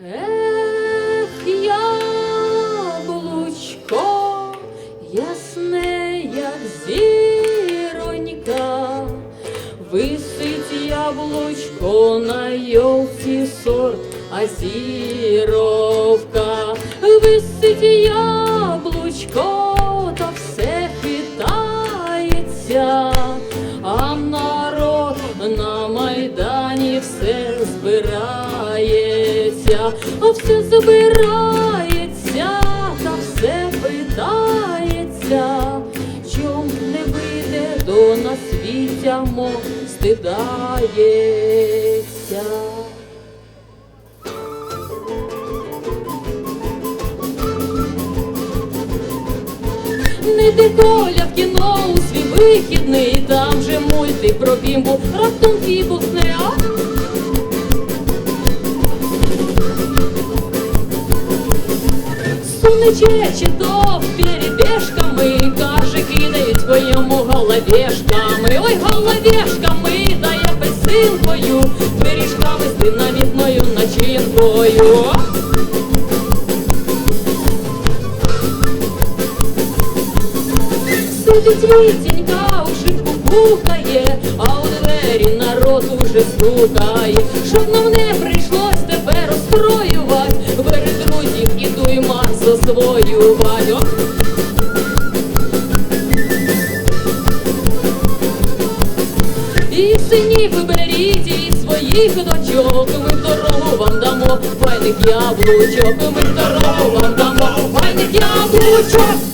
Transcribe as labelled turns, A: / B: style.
A: Ех, яблучко, ясне, як зіронька, висить яблучко на йолці сорт азіровка, висить яблучко, та все хитається, а народ на майдані все збирається, а все збирається, та все питається, чом не вийде до нас вітя, мов стидається. Не йди Коля в кіно у свій вихідний, там же мультик про бімбу, раптом фібусне, а? Сунечечі то перебіжками, каже, кидають своєму головешками. Ой, головешками, да я песинкою, пиріжками з динамітною начинкою. Сидить Вітінька, у шибку пукає, а у двері народ уже стукає. Щоб засвоювать. І синів беріть і своїх дочок, ми в дорогу вам дамо файних яблучок, ми в дорогу вам дамо файних яблучок.